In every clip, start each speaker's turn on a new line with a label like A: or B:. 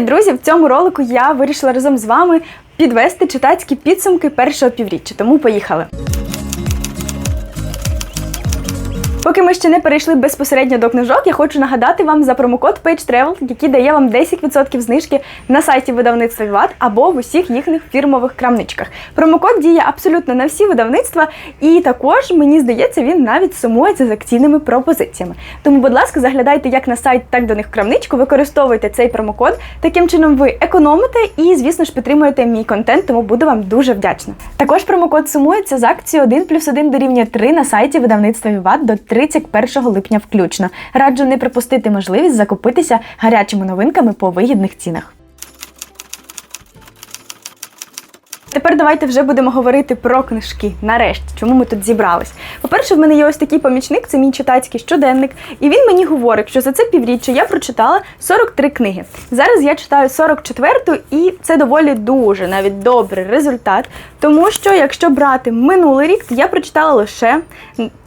A: Друзі! В цьому ролику я вирішила разом з вами підвести читацькі підсумки першого півріччя. Тому поїхали. Поки ми ще не перейшли безпосередньо до книжок, я хочу нагадати вам за промокод Page який дає вам 10% знижки на сайті видавництва Віват або в усіх їхніх фірмових крамничках. Промокод діє абсолютно на всі видавництва, і також мені здається, він навіть сумується з акційними пропозиціями. Тому, будь ласка, заглядайте як на сайт, так до них крамничку, використовуйте цей промокод. Таким чином ви економите і, звісно ж, підтримуєте мій контент, тому буду вам дуже вдячна. Також промокод сумується з акцією 1 плюс 1 дорівнює 3 на сайті видавництва Віват до 31 липня включно. Раджу не пропустити можливість закупитися гарячими новинками по вигідних цінах. Тепер давайте вже будемо говорити про книжки. Нарешті, чому ми тут зібрались. По-перше, в мене є ось такий помічник, це мій читацький щоденник, і він мені говорить, що за це півріччя я прочитала 43 книги. Зараз я читаю 44-ту, і це доволі дуже навіть добрий результат, тому що якщо брати минулий рік, то я прочитала лише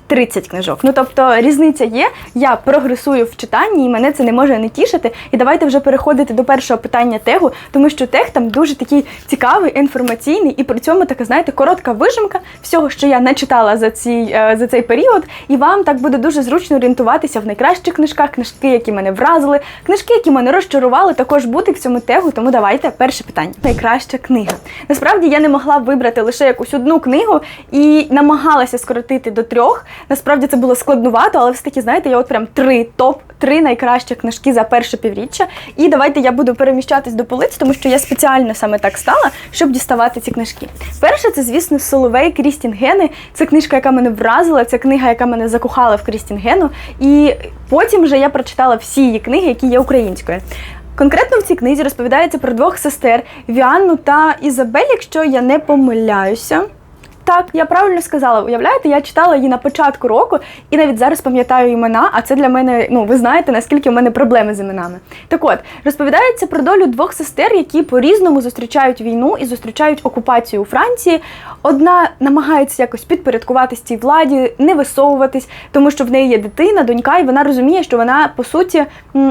A: 30 книжок. Ну тобто різниця є. Я прогресую в читанні, і мене це не може не тішити. І давайте вже переходити до першого питання тегу, тому що тег там дуже такий цікавий, інформаційний, і при цьому така, знаєте, коротка вижимка всього, що я не читала за цей, за цей період. І вам так буде дуже зручно орієнтуватися в найкращих книжках, книжки, які мене вразили, книжки, які мене розчарували, також бути в цьому тегу. Тому давайте перше питання. Найкраща книга. Насправді я не могла вибрати лише якусь одну книгу і намагалася скоротити до трьох. Насправді це було складнувато, але все таки, знаєте, я от прям три топ, три найкращі книжки за перше півріччя. І давайте я буду переміщатись до полиць, тому що я спеціально саме так стала, щоб діставати ці книжки. Перше, це, звісно, Соловей Крістін Гени. Це книжка, яка мене вразила, це книга, яка мене закохала в Крістін Гену. І потім вже я прочитала всі її книги, які є українською. Конкретно в цій книзі розповідається про двох сестер Віанну та Ізабель, якщо я не помиляюся. Так, я правильно сказала. Уявляєте, я читала її на початку року і навіть зараз пам'ятаю імена, а це для мене, ну ви знаєте, наскільки в мене проблеми з іменами. Так от, розповідається про долю двох сестер, які по-різному зустрічають війну і зустрічають окупацію у Франції. Одна намагається якось підпорядкуватись цій владі, не висовуватись, тому що в неї є дитина, донька, і вона розуміє, що вона по суті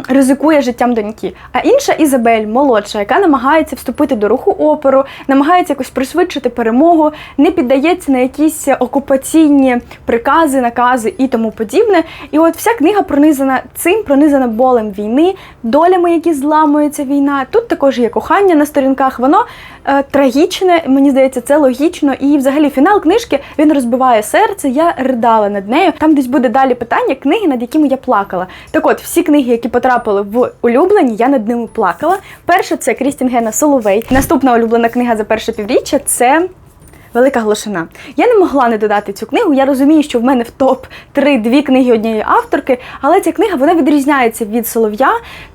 A: ризикує життям доньки. А інша Ізабель, молодша, яка намагається вступити до руху опору, намагається якось пришвидшити перемогу, не піддається на якісь окупаційні прикази, накази і тому подібне. І от вся книга пронизана цим, пронизана болем війни, долями, які зламується війна. Тут також є кохання на сторінках. Воно е, трагічне, мені здається, це логічно. І взагалі фінал книжки він розбиває серце. Я ридала над нею. Там десь буде далі питання книги, над якими я плакала. Так от, всі книги, які потрапили в улюблені, я над ними плакала. Перша це Крістін Гена Соловей. Наступна улюблена книга за перше півріччя це. Велика глушина. Я не могла не додати цю книгу. Я розумію, що в мене в топ 3 дві книги однієї авторки, але ця книга вона відрізняється від солов'я.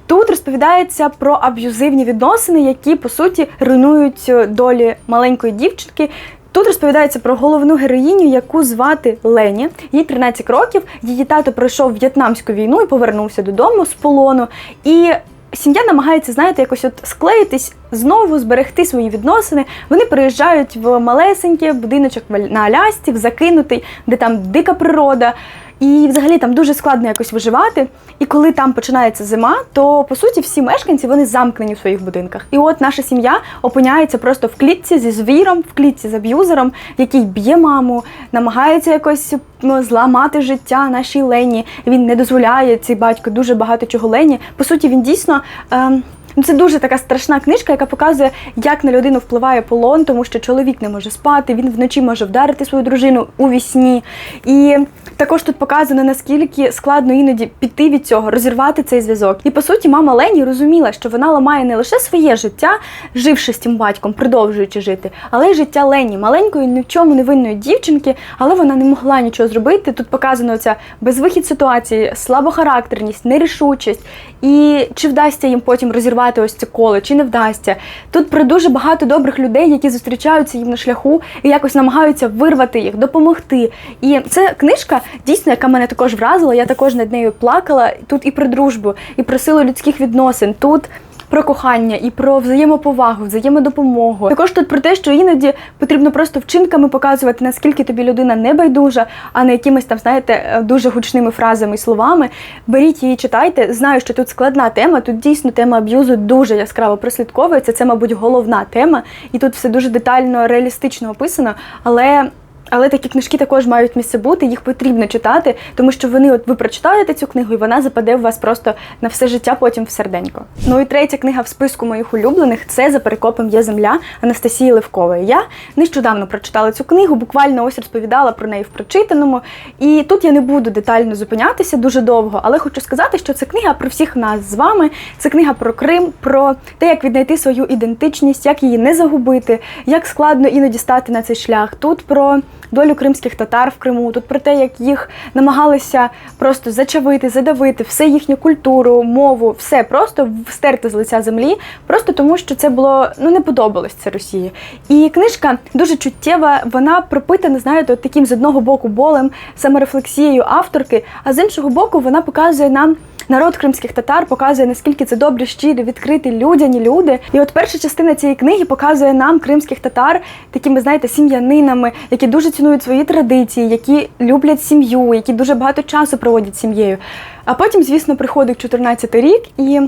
A: Тут розповідається про аб'юзивні відносини, які по суті руйнують долі маленької дівчинки. Тут розповідається про головну героїню, яку звати Лені. Їй 13 років. Її тато пройшов в'єтнамську війну і повернувся додому з полону. І сім'я намагається, знаєте, якось от склеїтись, знову зберегти свої відносини. Вони приїжджають в малесенький будиночок на Алясці, в закинутий, де там дика природа. І взагалі там дуже складно якось виживати. І коли там починається зима, то по суті всі мешканці вони замкнені в своїх будинках. І от наша сім'я опиняється просто в клітці зі звіром, в клітці з аб'юзером, який б'є маму, намагається якось ну, зламати життя нашій Лені. Він не дозволяє цей батько дуже багато чого Лені. По суті, він дійсно. Е це дуже така страшна книжка, яка показує, як на людину впливає полон, тому що чоловік не може спати, він вночі може вдарити свою дружину у вісні. І також тут показано, наскільки складно іноді піти від цього, розірвати цей зв'язок. І по суті, мама Лені розуміла, що вона ламає не лише своє життя, живши з тим батьком, продовжуючи жити, але й життя Лені, маленької, ні в чому невинної дівчинки, але вона не могла нічого зробити. Тут показано ця безвихід ситуації, слабохарактерність, нерішучість. І чи вдасться їм потім розірвати ось це коло, чи не вдасться. Тут про дуже багато добрих людей, які зустрічаються їм на шляху і якось намагаються вирвати їх, допомогти. І це книжка, дійсно, яка мене також вразила. Я також над нею плакала. Тут і про дружбу, і про силу людських відносин. Тут про кохання і про взаємоповагу, взаємодопомогу. Також тут про те, що іноді потрібно просто вчинками показувати, наскільки тобі людина не байдужа, а не якимись там, знаєте, е, дуже гучними фразами і словами. Беріть її, читайте. Знаю, що тут складна тема. Тут дійсно тема аб'юзу дуже яскраво прослідковується. Це, мабуть, головна тема, і тут все дуже детально, реалістично описано. Але але такі книжки також мають місце бути, їх потрібно читати, тому що вони, от ви прочитаєте цю книгу, і вона западе в вас просто на все життя потім в серденько. Ну і третя книга в списку моїх улюблених це за перекопом є земля Анастасії Левкової. Я нещодавно прочитала цю книгу, буквально ось розповідала про неї в прочитаному. І тут я не буду детально зупинятися дуже довго, але хочу сказати, що це книга про всіх нас з вами. Це книга про Крим, про те, як віднайти свою ідентичність, як її не загубити, як складно іноді стати на цей шлях. Тут про долю кримських татар в Криму, тут про те, як їх намагалися просто зачавити, задавити, все їхню культуру, мову, все просто стерти з лиця землі, просто тому, що це було ну не подобалось це Росії. І книжка дуже чуттєва, вона пропитана, знаєте, таким з одного боку болем, саморефлексією авторки, а з іншого боку, вона показує нам. Народ кримських татар показує, наскільки це добрі, щирі, відкриті, людяні люди. І от перша частина цієї книги показує нам кримських татар такими, знаєте, сім'янинами, які дуже цінують свої традиції, які люблять сім'ю, які дуже багато часу проводять сім'єю. А потім, звісно, приходить 14 рік і.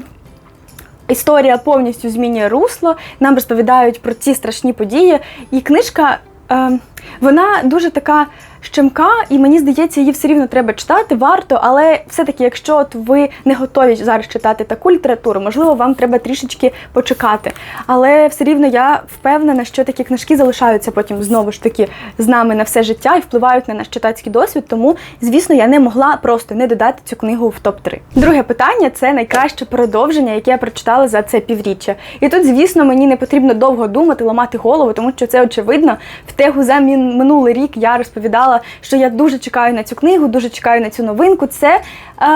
A: Історія повністю змінює русло. Нам розповідають про ці страшні події. І книжка, е, вона дуже така щемка, і мені здається, її все рівно треба читати, варто, але все-таки, якщо от ви не готові зараз читати таку літературу, можливо, вам треба трішечки почекати. Але все рівно я впевнена, що такі книжки залишаються потім знову ж таки з нами на все життя і впливають на наш читацький досвід. Тому, звісно, я не могла просто не додати цю книгу в топ-3. Друге питання це найкраще продовження, яке я прочитала за це півріччя. І тут, звісно, мені не потрібно довго думати, ламати голову, тому що це очевидно. В тегу за минулий рік я розповідала, що я дуже чекаю на цю книгу, дуже чекаю на цю новинку. Це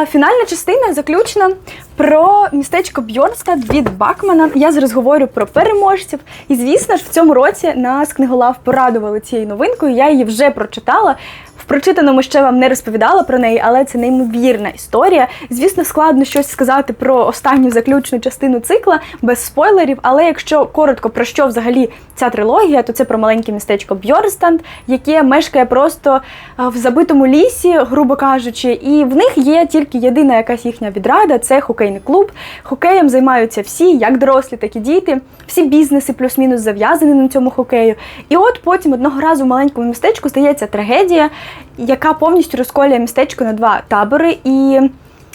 A: фінальна частина, заключна про містечко Бьорнстад від Бакмана. Я зараз говорю про переможців. І звісно ж, в цьому році нас книголав порадували цією новинкою. Я її вже прочитала. В прочитаному ще вам не розповідала про неї, але це неймовірна історія. Звісно, складно щось сказати про останню заключну частину цикла без спойлерів. Але якщо коротко про що взагалі ця трилогія, то це про маленьке містечко Бьорстанд, яке мешкає просто в забитому лісі, грубо кажучи, і в них є тільки єдина якась їхня відрада це хокейний клуб. Хокеєм займаються всі, як дорослі, так і діти. Всі бізнеси плюс-мінус зав'язані на цьому хокею. І от потім одного разу в маленькому містечку стається трагедія яка повністю розколює містечко на два табори. І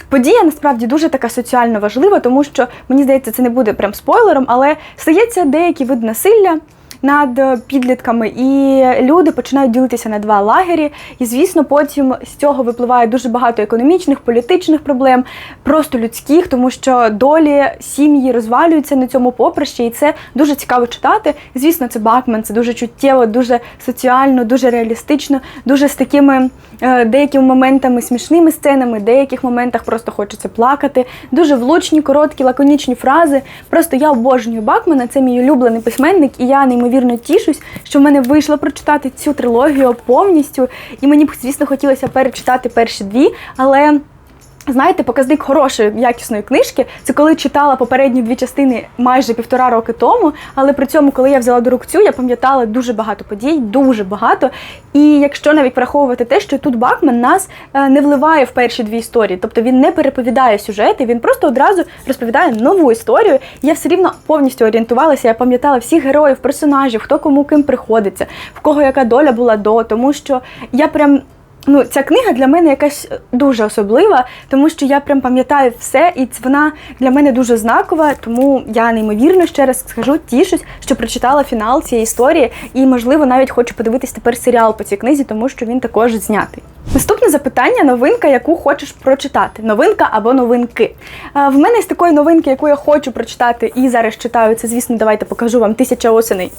A: подія насправді дуже така соціально важлива, тому що мені здається, це не буде прям спойлером, але стається деякий вид насилля над підлітками, і люди починають ділитися на два лагері. І, звісно, потім з цього випливає дуже багато економічних, політичних проблем, просто людських, тому що долі сім'ї розвалюються на цьому поприщі, і це дуже цікаво читати. Звісно, це Бакмен, це дуже чуттєво, дуже соціально, дуже реалістично, дуже з такими е, деякими моментами смішними сценами, деяких моментах просто хочеться плакати. Дуже влучні, короткі, лаконічні фрази. Просто я обожнюю Бакмена, це мій улюблений письменник, і я неймовірно неймовірно тішусь, що в мене вийшло прочитати цю трилогію повністю. І мені б, звісно, хотілося перечитати перші дві, але. Знаєте, показник хорошої якісної книжки це коли читала попередні дві частини майже півтора роки тому. Але при цьому, коли я взяла до рук цю, я пам'ятала дуже багато подій, дуже багато. І якщо навіть враховувати те, що тут Бакман нас е, не вливає в перші дві історії, тобто він не переповідає сюжети, він просто одразу розповідає нову історію. Я все рівно повністю орієнтувалася. Я пам'ятала всіх героїв, персонажів, хто кому ким приходиться, в кого яка доля була до, тому що я прям Ну, ця книга для мене якась дуже особлива, тому що я прям пам'ятаю все, і вона для мене дуже знакова. Тому я неймовірно ще раз скажу, тішусь, що прочитала фінал цієї історії, і, можливо, навіть хочу подивитись тепер серіал по цій книзі, тому що він також знятий. Наступне запитання: новинка, яку хочеш прочитати. Новинка або новинки. В мене з такої новинки, яку я хочу прочитати, і зараз читаю це, звісно, давайте покажу вам тисяча осеней.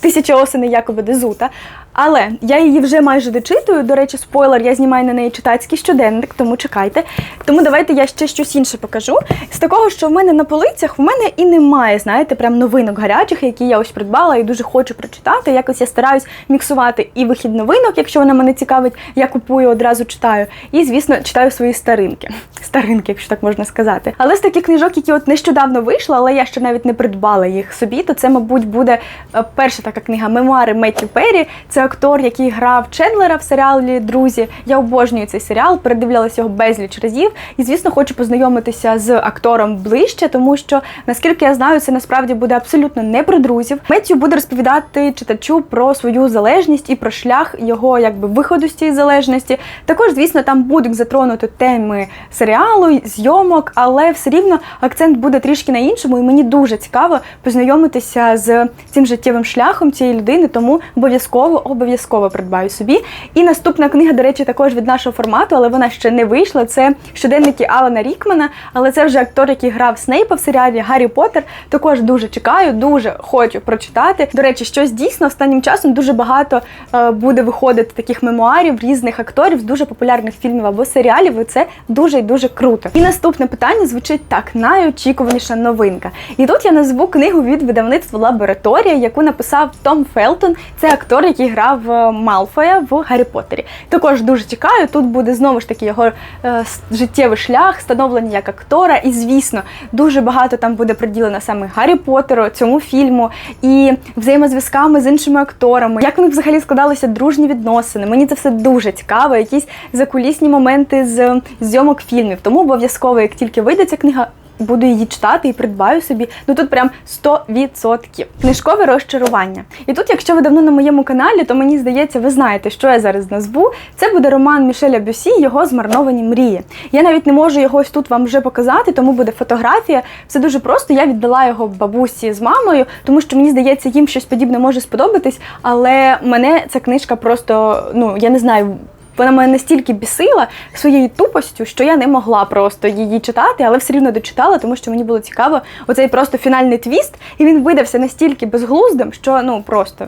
A: Тисяча осеней Якоба Дезута. Але я її вже майже дочитую. До речі, спойлер, я знімаю на неї читацький щоденник, тому чекайте. Тому давайте я ще щось інше покажу. З такого, що в мене на полицях, в мене і немає, знаєте, прям новинок гарячих, які я ось придбала і дуже хочу прочитати. Якось я стараюсь міксувати і вихід новинок, якщо вона мене цікавить, я купую одразу читаю. І, звісно, читаю свої старинки. Старинки, якщо так можна сказати. Але з таких книжок, які от нещодавно вийшли, але я ще навіть не придбала їх собі, то це, мабуть, буде е, перша така книга Мемуари Меттю Перрі. Це актор, який грав Чендлера в серіалі Друзі. Я обожнюю цей серіал, передивлялася його безліч разів. І, звісно, хочу познайомитися з актором ближче, тому що, наскільки я знаю, це насправді буде абсолютно не про друзів. Меттю буде розповідати читачу про свою залежність і про шлях його якби виходу з цієї залежності. Також, звісно, там будуть затронути теми серіалу, зйомок, але все рівно акцент буде трішки на іншому, і мені дуже цікаво познайомитися з цим життєвим шляхом цієї людини, тому обов'язково обов'язково придбаю собі. І наступна книга, до речі, також від нашого формату, але вона ще не вийшла. Це щоденники Алана Рікмана. Але це вже актор, який грав Снейпа в серіалі Гаррі Поттер. Також дуже чекаю, дуже хочу прочитати. До речі, щось дійсно останнім часом дуже багато е, буде виходити таких мемуарів різних акторів з дуже популярних фільмів або серіалів. І це дуже і дуже круто. І наступне питання звучить так: найочікуваніша новинка. І тут я назву книгу від видавництва Лабораторія, яку написав Том Фелтон. Це актор, який грав е, Малфоя в Гаррі Поттері. Також дуже чекаю. Тут буде знову ж таки його е, життєвий шлях, становлення як актора. І звісно, дуже багато там буде приділено саме Гаррі Поттеру, цьому фільму і взаємозв'язками з іншими акторами. Як в них взагалі складалися дружні відносини? Мені це все дуже цікаво. Якісь закулісні моменти з зйомок фільмів. Тому обов'язково, як тільки вийде ця книга. Буду її читати і придбаю собі. Ну тут прям 100%. Книжкове розчарування. І тут, якщо ви давно на моєму каналі, то мені здається, ви знаєте, що я зараз назву. Це буде роман Мішеля Бюсі, його змарновані мрії. Я навіть не можу його ось тут вам вже показати, тому буде фотографія. Все дуже просто. Я віддала його бабусі з мамою, тому що мені здається, їм щось подібне може сподобатись. Але мене ця книжка просто, ну я не знаю. Вона мене настільки бісила своєю тупостю, що я не могла просто її читати, але все рівно дочитала, тому що мені було цікаво оцей просто фінальний твіст, і він видався настільки безглуздим, що ну просто.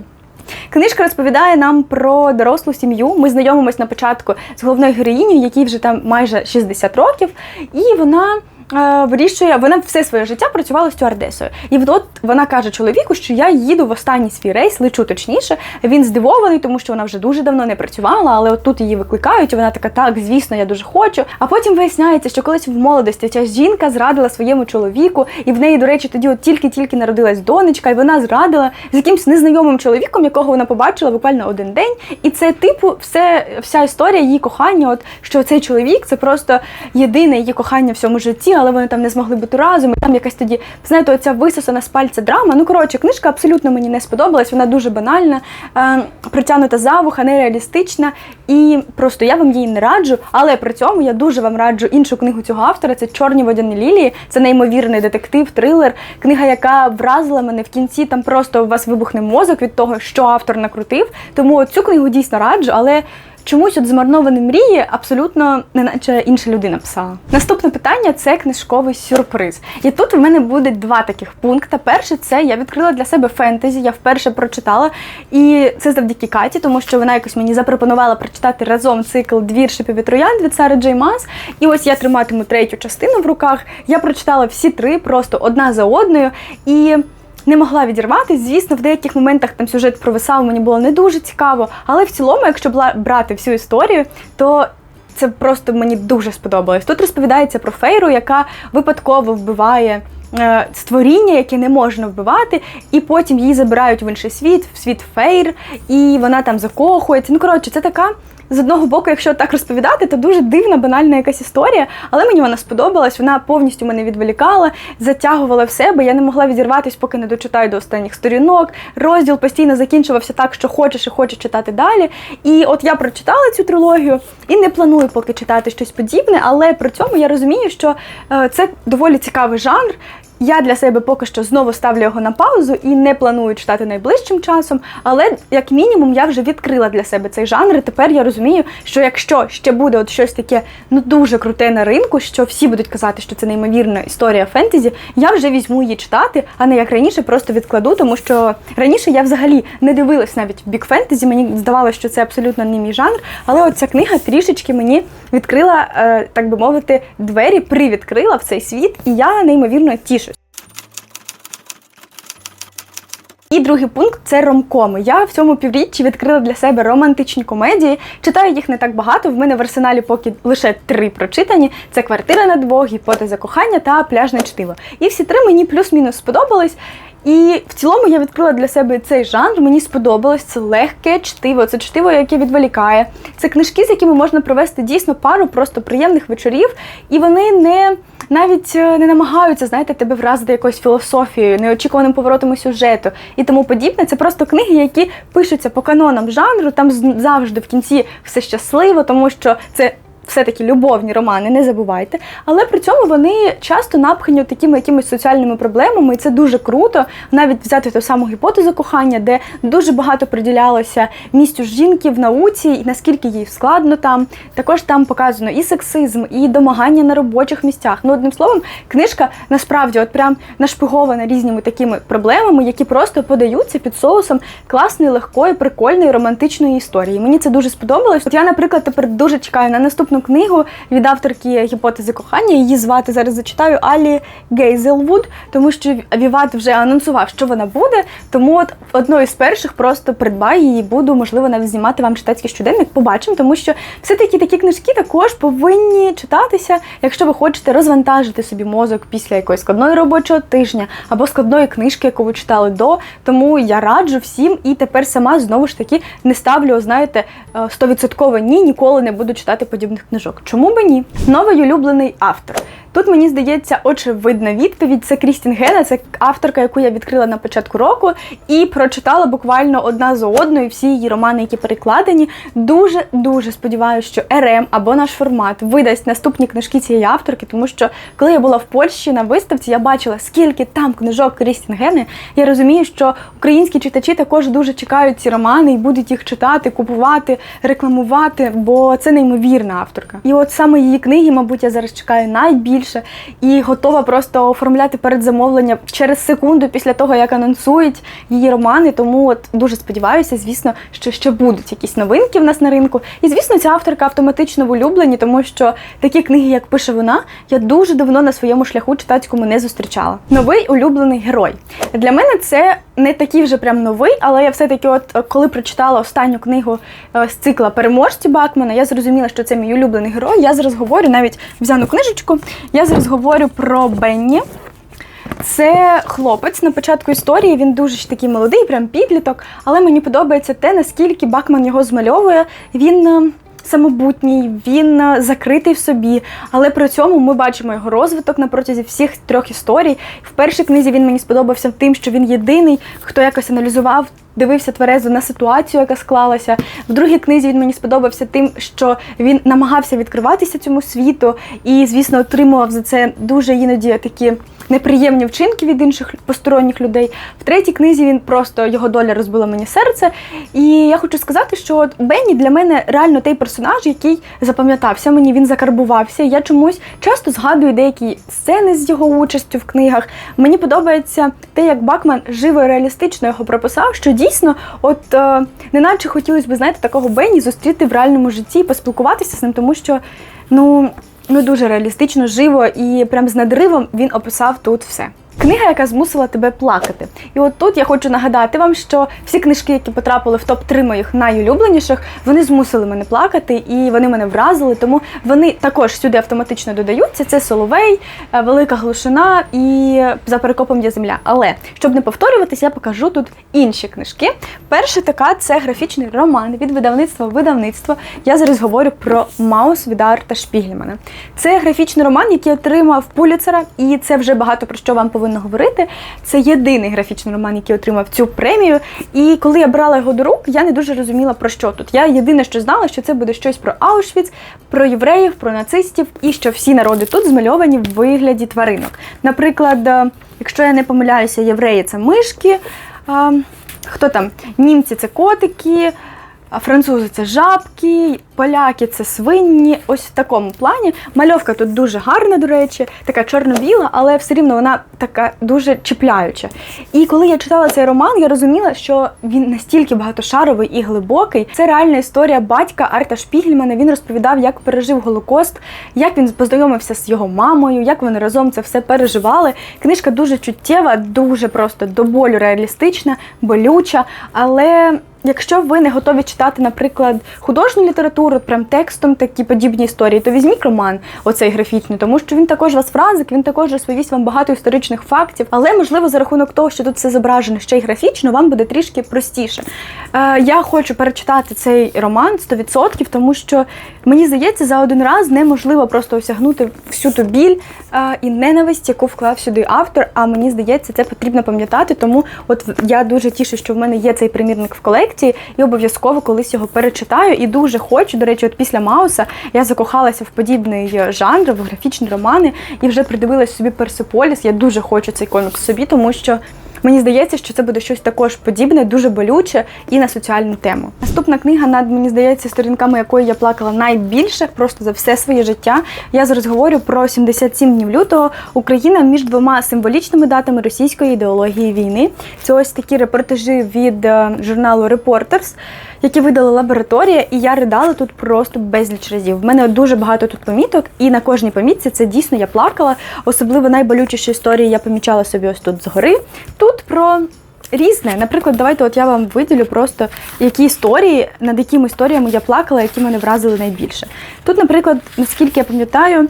A: Книжка розповідає нам про дорослу сім'ю. Ми знайомимось на початку з головною героїнею, якій вже там майже 60 років, і вона. Е, Вирішує, вона все своє життя працювала стюардесою. І от вона каже чоловіку, що я їду в останній свій рейс, лечу точніше. Він здивований, тому що вона вже дуже давно не працювала, але от тут її викликають, і вона така, так, звісно, я дуже хочу. А потім виясняється, що колись в молодості ця жінка зрадила своєму чоловіку, і в неї, до речі, тоді от тільки-тільки народилась донечка, і вона зрадила з якимсь незнайомим чоловіком, якого вона побачила буквально один день. І це, типу, все, вся історія її кохання, от що цей чоловік це просто єдине її кохання в всьому житті, але вони там не змогли бути разом. І там якась тоді, знаєте, оця висосана з пальця драма. Ну коротше, книжка абсолютно мені не сподобалась. Вона дуже банальна, е, притягнута за вуха, нереалістична. І просто я вам її не раджу. Але при цьому я дуже вам раджу іншу книгу цього автора. Це Чорні водяні лілії. Це неймовірний детектив, трилер. Книга, яка вразила мене в кінці. Там просто у вас вибухне мозок від того, що автор накрутив. Тому цю книгу дійсно раджу, але. Чомусь от змарновані мрії абсолютно не наче інша людина писала. Наступне питання це книжковий сюрприз. І тут в мене буде два таких пункти. Перше, це я відкрила для себе фентезі, я вперше прочитала. І це завдяки Каті, тому що вона якось мені запропонувала прочитати разом цикл Двір шипів від Сари Джей Мас. І ось я триматиму третю частину в руках. Я прочитала всі три просто одна за одною. І не могла відірватися. Звісно, в деяких моментах там сюжет провисав, мені було не дуже цікаво. Але в цілому, якщо брати всю історію, то це просто мені дуже сподобалось. Тут розповідається про фейру, яка випадково вбиває. е, Створіння, яке не можна вбивати, і потім її забирають в інший світ, в світ фейр, і вона там закохується. Ну коротше, це така з одного боку, якщо так розповідати, то дуже дивна, банальна якась історія, але мені вона сподобалась. Вона повністю мене відволікала, затягувала в себе. Я не могла відірватися, поки не дочитаю до останніх сторінок. Розділ постійно закінчувався так, що хочеш і хочеш читати далі. І от я прочитала цю трилогію і не планую поки читати щось подібне, але при цьому я розумію, що е, це доволі цікавий жанр. Я для себе поки що знову ставлю його на паузу і не планую читати найближчим часом, але як мінімум я вже відкрила для себе цей жанр. і Тепер я розумію, що якщо ще буде от щось таке ну дуже круте на ринку, що всі будуть казати, що це неймовірна історія фентезі, я вже візьму її читати, а не як раніше, просто відкладу, тому що раніше я взагалі не дивилась навіть бік фентезі. Мені здавалося, що це абсолютно не мій жанр. Але от ця книга трішечки мені відкрила, е, так би мовити, двері, привідкрила в цей світ, і я неймовірно тішусь. І другий пункт це ромкоми. Я в цьому півріччі відкрила для себе романтичні комедії. Читаю їх не так багато. В мене в арсеналі поки лише три прочитані: це квартира на двох, гіпотеза кохання та пляжне чтиво. І всі три мені плюс-мінус сподобались. І в цілому я відкрила для себе цей жанр. Мені сподобалось це легке чтиво, це чтиво, яке відволікає. Це книжки, з якими можна провести дійсно пару просто приємних вечорів, і вони не навіть е, не намагаються, знаєте, тебе вразити якоюсь філософією, неочікуваним поворотом сюжету і тому подібне. Це просто книги, які пишуться по канонам жанру. Там завжди в кінці все щасливо, тому що це. Все-таки любовні романи, не забувайте. Але при цьому вони часто напхані такими якимись соціальними проблемами, і це дуже круто. Навіть взяти ту саму гіпотезу кохання, де дуже багато приділялося місцю жінки в науці, і наскільки їй складно там. Також там показано і сексизм, і домагання на робочих місцях. Ну, одним словом, книжка насправді от прям нашпигована різними такими проблемами, які просто подаються під соусом класної, легкої, прикольної, романтичної історії. Мені це дуже сподобалось. От я, наприклад, тепер дуже чекаю на наступну книгу від авторки гіпотези кохання. Її звати зараз зачитаю Алі Гейзелвуд, тому що Віват вже анонсував, що вона буде. Тому от одною з перших просто придбаю її, буду можливо навіть знімати вам читацький щоденник. Побачимо, тому що все-таки такі книжки також повинні читатися, якщо ви хочете розвантажити собі мозок після якоїсь складної робочого тижня або складної книжки, яку ви читали до. Тому я раджу всім і тепер сама знову ж таки не ставлю, знаєте, е, стовідсотково ні, ніколи не буду читати подібних книжок. Чому би ні? Новий улюблений автор. Тут мені здається очевидна відповідь. Це Крістін Гена, це авторка, яку я відкрила на початку року і прочитала буквально одна за одною всі її романи, які перекладені. Дуже дуже сподіваюся, що РМ або наш формат видасть наступні книжки цієї авторки, тому що коли я була в Польщі на виставці, я бачила, скільки там книжок Крістін Гени. Я розумію, що українські читачі також дуже чекають ці романи і будуть їх читати, купувати, рекламувати, бо це неймовірна авторка. І от саме її книги, мабуть, я зараз чекаю найбільше і готова просто оформляти передзамовлення через секунду після того, як анонсують її романи. Тому от дуже сподіваюся, звісно, що ще будуть якісь новинки в нас на ринку. І звісно, ця авторка автоматично в улюблені, тому що такі книги, як пише вона, я дуже давно на своєму шляху читацькому не зустрічала. Новий улюблений герой. Для мене це не такий вже прям новий, але я все-таки, от е, коли прочитала останню книгу е, з цикла Переможці Бакмана, я зрозуміла, що це мій улюблений герой. Я зараз говорю, навіть взяну книжечку. Я зараз говорю про Бенні. Це хлопець на початку історії. Він дуже ж такий молодий, прям підліток. Але мені подобається те, наскільки Бакман його змальовує. Він е, самобутній, він е, закритий в собі. Але при цьому ми бачимо його розвиток на протязі всіх трьох історій. В першій книзі він мені сподобався тим, що він єдиний, хто якось аналізував. Дивився тверезо на ситуацію, яка склалася. В другій книзі він мені сподобався тим, що він намагався відкриватися цьому світу і, звісно, отримував за це дуже іноді такі неприємні вчинки від інших посторонніх людей. В третій книзі він просто його доля розбила мені серце. І я хочу сказати, що от Бенні для мене реально той персонаж, який запам'ятався мені, він закарбувався. Я чомусь часто згадую деякі сцени з його участю в книгах. Мені подобається те, як Бакман живо і реалістично його прописав, що дійсно, от е, неначе хотілося б, знаєте, такого Бенні зустріти в реальному житті і поспілкуватися з ним, тому що ну. Ну, дуже реалістично, живо і прям з надривом він описав тут все. Книга, яка змусила тебе плакати. І от тут я хочу нагадати вам, що всі книжки, які потрапили в топ-3 моїх найулюбленіших, вони змусили мене плакати і вони мене вразили, тому вони також сюди автоматично додаються. Це Соловей, е, Велика Глушина і За перекопом є земля. Але щоб не повторюватись, я покажу тут інші книжки. Перша така це графічний роман від видавництва видавництво. Я зараз говорю про Маус Відар та Шпігельмана. Це графічний роман, який отримав Пуліцера, і це вже багато про що вам повинно повинна говорити. Це єдиний графічний роман, який отримав цю премію. І коли я брала його до рук, я не дуже розуміла про що тут. Я єдине, що знала, що це буде щось про Аушвіц, про євреїв, про нацистів, і що всі народи тут змальовані в вигляді тваринок. Наприклад, е, якщо я не помиляюся, євреї це мишки. а, Хто там? Німці це котики, французи це жабки, поляки це свині. Ось в такому плані. Мальовка тут дуже гарна, до речі, така чорно-біла, але все рівно вона така дуже чіпляюча. І коли я читала цей роман, я розуміла, що він настільки багатошаровий і глибокий. Це реальна історія батька Арта Шпігельмана. Він розповідав, як пережив Голокост, як він познайомився з його мамою, як вони разом це все переживали. Книжка дуже чуттєва, дуже просто до болю реалістична, болюча, але. Якщо ви не готові читати, наприклад, художню літературу, прям текстом такі подібні історії, то візьміть роман, оцей графічний, тому що він також вас фразик, він також розповість вам багато історичних фактів. Але можливо, за рахунок того, що тут все зображено ще й графічно, вам буде трішки простіше. Е, я хочу перечитати цей роман 100%, тому що мені здається, за один раз неможливо просто осягнути всю ту біль е, і ненависть, яку вклав сюди автор. А мені здається, це потрібно пам'ятати. Тому от я дуже тішу, що в мене є цей примірник в колекції і обов'язково колись його перечитаю. І дуже хочу. До речі, от після Мауса я закохалася в подібний жанр, в графічні романи, і вже придивилась собі Персиполіс. Я дуже хочу цей комікс собі, тому що. Мені здається, що це буде щось також подібне, дуже болюче і на соціальну тему. Наступна книга, над мені здається, сторінками якої я плакала найбільше, просто за все своє життя. Я зараз говорю про 77 днів лютого. Україна між двома символічними датами російської ідеології війни. Це ось такі репортажі від е, журналу Reporters, які видала лабораторія, і я ридала тут просто безліч разів. В мене дуже багато тут поміток, і на кожній помітці це дійсно я плакала. Особливо найболючіші історії я помічала собі ось тут згори. Тут про. Різне, наприклад, давайте от я вам виділю просто які історії, над якими історіями я плакала, які мене вразили найбільше. Тут, наприклад, наскільки я пам'ятаю,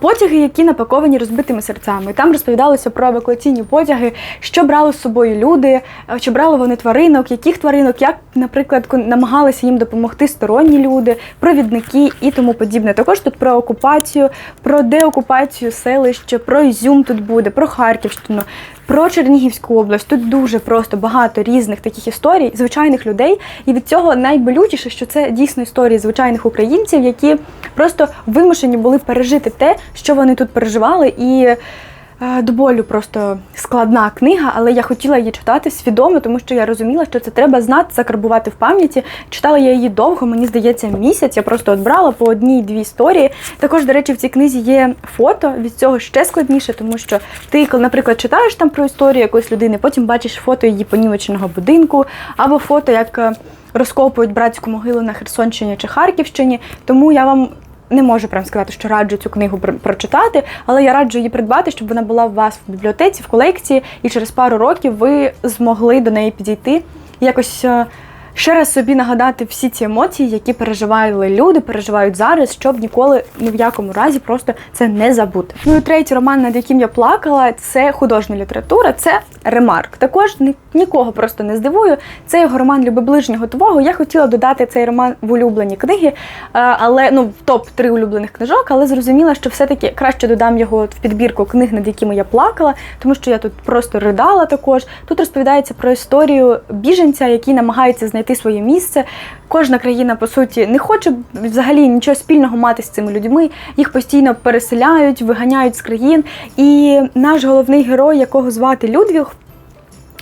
A: потяги, які напаковані розбитими серцями. Там розповідалося про евакуаційні потяги, що брали з собою люди, чи брали вони тваринок, яких тваринок, як, наприклад, намагалися їм допомогти сторонні люди, провідники і тому подібне. Також тут про окупацію, про деокупацію селищ, про Ізюм тут буде, про Харківщину. Про Чернігівську область тут дуже просто багато різних таких історій, звичайних людей. І від цього найболючіше, що це дійсно історії звичайних українців, які просто вимушені були пережити те, що вони тут переживали, і до болю просто складна книга, але я хотіла її читати свідомо, тому що я розуміла, що це треба знати, закарбувати в пам'яті. Читала я її довго, мені здається, місяць. Я просто от брала по одній-дві історії. Також, до речі, в цій книзі є фото. Від цього ще складніше, тому що ти, коли, наприклад, читаєш там про історію якоїсь людини, потім бачиш фото її понівеченого будинку, або фото, як е, розкопують братську могилу на Херсонщині чи Харківщині. Тому я вам не можу прям сказати, що раджу цю книгу пр- прочитати, але я раджу її придбати, щоб вона була у вас в бібліотеці, в колекції, і через пару років ви змогли до неї підійти якось. Ще раз собі нагадати всі ці емоції, які переживали люди, переживають зараз, щоб ніколи ні в якому разі просто це не забути. Ну і третій роман, над яким я плакала, це художня література, це ремарк. Також нікого просто не здивую. Це його роман Люби ближнього твого. Я хотіла додати цей роман в улюблені книги, е, але ну в топ 3 улюблених книжок, але зрозуміла, що все-таки краще додам його в підбірку книг, над якими я плакала, тому що я тут просто ридала також. Тут розповідається про історію біженця, який намагається знайти своє місце. Кожна країна, по суті, не хоче взагалі нічого спільного мати з цими людьми. Їх постійно переселяють, виганяють з країн. І наш головний герой, якого звати Людвіг,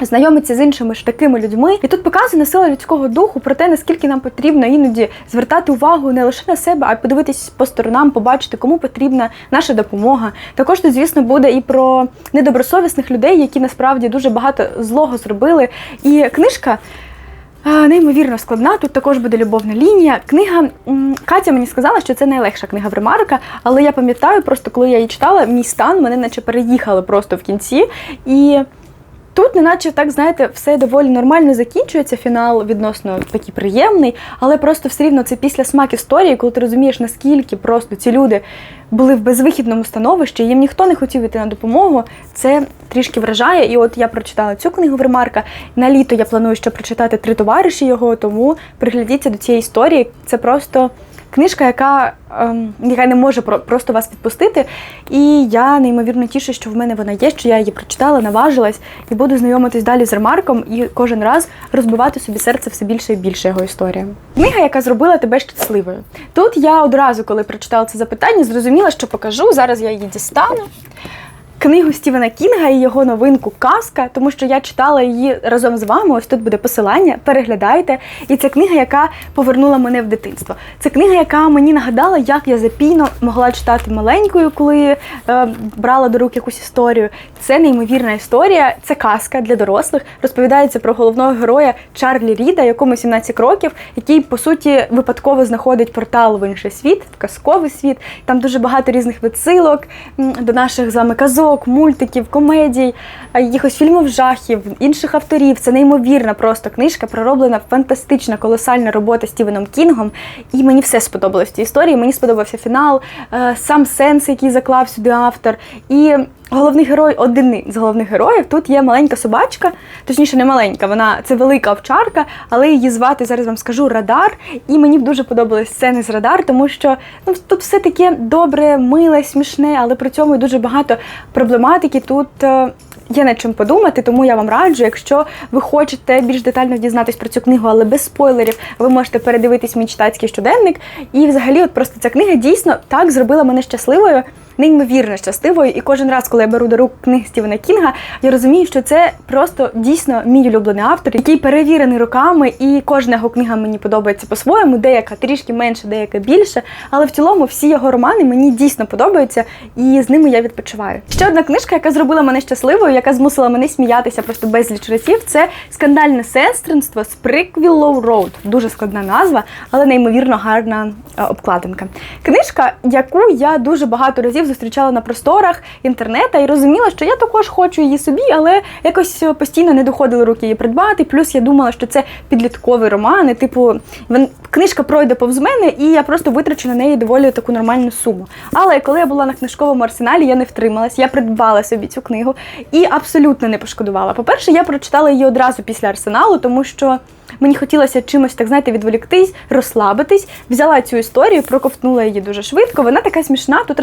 A: Знайомиться з іншими ж такими людьми, і тут показана сила людського духу про те, наскільки нам потрібно іноді звертати увагу не лише на себе, а й подивитись по сторонам, побачити, кому потрібна наша допомога. Також тут, звісно, буде і про недобросовісних людей, які насправді дуже багато злого зробили. І книжка. Неймовірно складна, тут також буде любовна лінія. Книга Катя мені сказала, що це найлегша книга в Ремарка, але я пам'ятаю, просто коли я її читала, мій стан мене наче переїхали просто в кінці. І Тут, неначе так, знаєте, все доволі нормально закінчується. Фінал відносно такий приємний, але просто все рівно це після смак історії, коли ти розумієш, наскільки просто ці люди були в безвихідному становищі, їм ніхто не хотів іти на допомогу. Це трішки вражає. І от я прочитала цю книгу в Ремарка. На літо я планую ще прочитати три товариші його, тому приглядіться до цієї історії. Це просто книжка, яка, ем, яка не може про- просто вас відпустити. І я неймовірно тішу, що в мене вона є, що я її прочитала, наважилась і буду знайомитись далі з Ремарком і кожен раз розбивати собі серце все більше і більше його історіями. Книга, яка зробила тебе щасливою. Тут я одразу, коли прочитала це запитання, зрозуміла, що покажу. Зараз я її дістану. Книгу Стівена Кінга і його новинку Казка, тому що я читала її разом з вами. Ось тут буде посилання. Переглядайте. І це книга, яка повернула мене в дитинство. Це книга, яка мені нагадала, як я запійно могла читати маленькою, коли е, брала до рук якусь історію. Це неймовірна історія, це казка для дорослих. Розповідається про головного героя Чарлі Ріда, якому 17 років, який по суті випадково знаходить портал в інший світ, в казковий світ. Там дуже багато різних відсилок до наших з вами казок, мультиків, комедій, якихось фільмів жахів, інших авторів. Це неймовірна просто книжка, пророблена фантастична, колосальна робота Стівеном Кінгом. І мені все сподобалось в цій історії. Мені сподобався фінал, е, сам сенс, який заклав сюди автор. І Головний герой, один з головних героїв, тут є маленька собачка, точніше, не маленька, вона це велика овчарка, але її звати зараз вам скажу Радар. І мені дуже подобались сцени з Радар, тому що ну тут все таке добре, миле, смішне, але при цьому і дуже багато проблематики. Тут е, є над чим подумати, тому я вам раджу, якщо ви хочете більш детально дізнатись про цю книгу, але без спойлерів, ви можете передивитись мій читацький щоденник. І взагалі, от просто ця книга дійсно так зробила мене щасливою неймовірно щасливою. І кожен раз, коли я беру до рук книги Стівена Кінга, я розумію, що це просто дійсно мій улюблений автор, який перевірений роками, і кожна його книга мені подобається по-своєму, деяка трішки менше, деяка більше. Але в цілому всі його романи мені дійсно подобаються, і з ними я відпочиваю. Ще одна книжка, яка зробила мене щасливою, яка змусила мене сміятися просто безліч разів, це скандальне сестринство з Приквіллоу Роуд. Дуже складна назва, але неймовірно гарна е, обкладинка. Книжка, яку я дуже багато разів зустрічала на просторах інтернету і розуміла, що я також хочу її собі, але якось е, постійно не доходили руки її придбати. Плюс я думала, що це підлітковий роман, і типу книжка пройде повз мене, і я просто витрачу на неї доволі таку нормальну суму. Але коли я була на книжковому арсеналі, я не втрималась, я придбала собі цю книгу і абсолютно не пошкодувала. По-перше, я прочитала її одразу після арсеналу, тому що. Мені хотілося чимось, так знаєте, відволіктись, розслабитись. Взяла цю історію, проковтнула її дуже швидко. Вона така смішна. Тут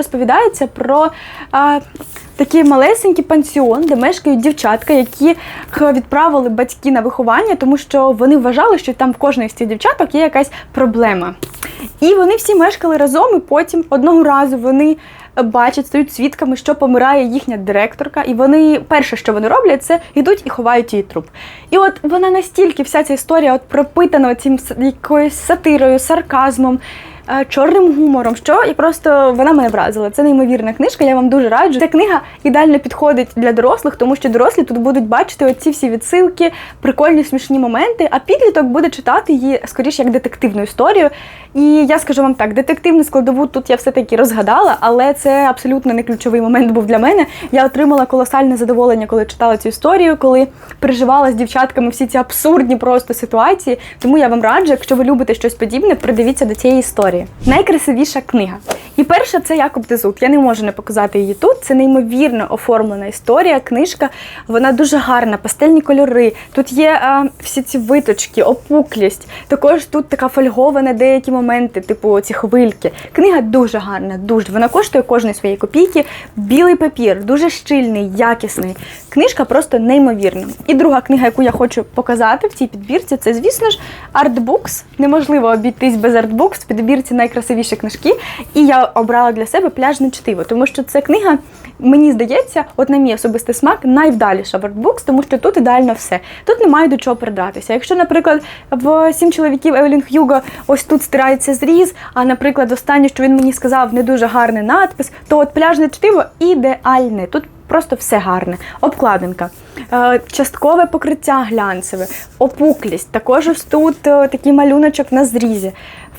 A: розповідається про а, такий малесенький пансіон, де мешкають дівчатка, які відправили батьки на виховання, тому що вони вважали, що там в кожної з цих дівчаток є якась проблема. І вони всі мешкали разом, і потім одного разу вони бачать, стають свідками, що помирає їхня директорка, і вони перше, що вони роблять, це йдуть і ховають її труп. І от вона настільки вся ця історія от пропитана цим якоюсь сатирою, сарказмом. Е, Чорним гумором, що і просто вона мене вразила. Це неймовірна книжка. Я вам дуже раджу. Ця книга ідеально підходить для дорослих, тому що дорослі тут будуть бачити оці всі відсилки, прикольні смішні моменти. А підліток буде читати її скоріше як детективну історію. І я скажу вам так: детективну складову тут я все-таки розгадала, але це абсолютно не ключовий момент був для мене. Я отримала колосальне задоволення, коли читала цю історію, коли переживала з дівчатками всі ці абсурдні просто ситуації. Тому я вам раджу, якщо ви любите щось подібне, придивіться до цієї історії. Найкрасивіша книга. І перша це Якоб Дезут. Я не можу не показати її тут. Це неймовірно оформлена історія, книжка. Вона дуже гарна, пастельні кольори. Тут є а, всі ці виточки, опуклість. Також тут така фольгована деякі моменти, типу ці хвильки. Книга дуже гарна, дуже. Вона коштує кожної своєї копійки. Білий папір, дуже щільний, якісний. Книжка просто неймовірна. І друга книга, яку я хочу показати в цій підбірці, це, звісно ж, артбукс. Неможливо обійтись без артбукс в найкрасивіші книжки. І я обрала для себе пляжне чтиво, тому що це книга, мені здається, от на мій особистий смак, найвдаліша в артбукс, тому що тут ідеально все. Тут немає до чого придратися. Якщо, наприклад, в сім чоловіків Евелін Х'юго ось тут стирається зріз, а, наприклад, останнє, що він мені сказав, не дуже гарний надпис, то от пляжне чтиво ідеальне. Тут просто все гарне. Обкладинка, е, часткове покриття глянцеве, опуклість. Також ось тут е, такий малюночок на зрізі.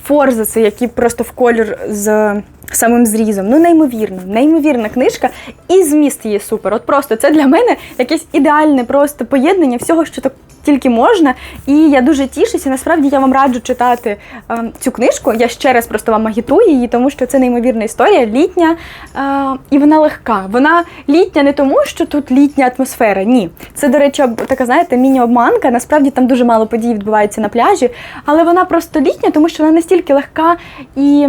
A: Форзаци, які просто в колір з самим зрізом. Ну, неймовірно, неймовірна книжка, і зміст її супер. От просто це для мене якесь ідеальне просто поєднання всього, що так тільки можна. І я дуже тішуся. Насправді я вам раджу читати е, цю книжку. Я ще раз просто вам агітую її, тому що це неймовірна історія, літня е, і вона легка. Вона літня не тому, що тут літня атмосфера. Ні. Це, до речі, така, знаєте, міні-обманка. Насправді там дуже мало подій відбувається на пляжі, але вона просто літня, тому що вона настільки легка і.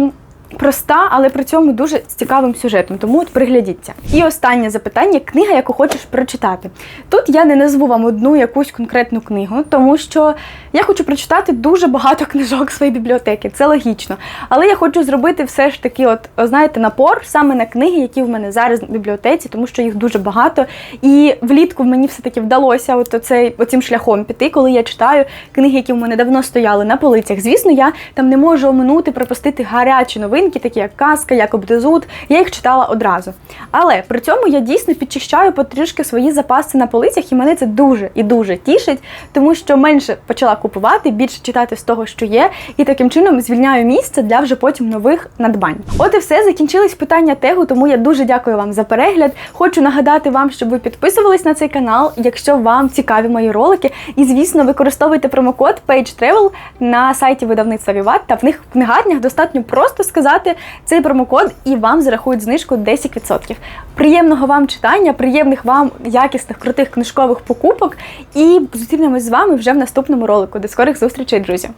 A: Проста, але при цьому дуже з цікавим сюжетом, тому от приглядіться. І останнє запитання: книга, яку хочеш прочитати. Тут я не назву вам одну якусь конкретну книгу, тому що я хочу прочитати дуже багато книжок в своїй бібліотеки, це логічно. Але я хочу зробити все ж таки, от знаєте, напор саме на книги, які в мене зараз в бібліотеці, тому що їх дуже багато. І влітку мені все-таки вдалося от оцей, оцим шляхом піти, коли я читаю книги, які в мене давно стояли на полицях. Звісно, я там не можу оминути, пропустити гарячі новинки, такі як казка, Якоб Дезут. Я їх читала одразу. Але при цьому я дійсно підчищаю потрішки свої запаси на полицях, і мене це дуже і дуже тішить, тому що менше почала купувати, більше читати з того, що є, і таким чином звільняю місце для вже потім нових надбань. От і все закінчились питання тегу, тому я дуже дякую вам за перегляд. Хочу нагадати вам, щоб ви підписувались на цей канал, якщо вам цікаві мої ролики. І звісно, використовуйте промокод PageTravel на сайті видавництва Vivat, та в них в книгарнях достатньо просто сказати цей промокод, і вам зарахують знижку 10%. Приємного вам читання, приємних вам якісних крутих книжкових покупок. І зустрінемось з вами вже в наступному ролику. До скорих зустрічей, друзі!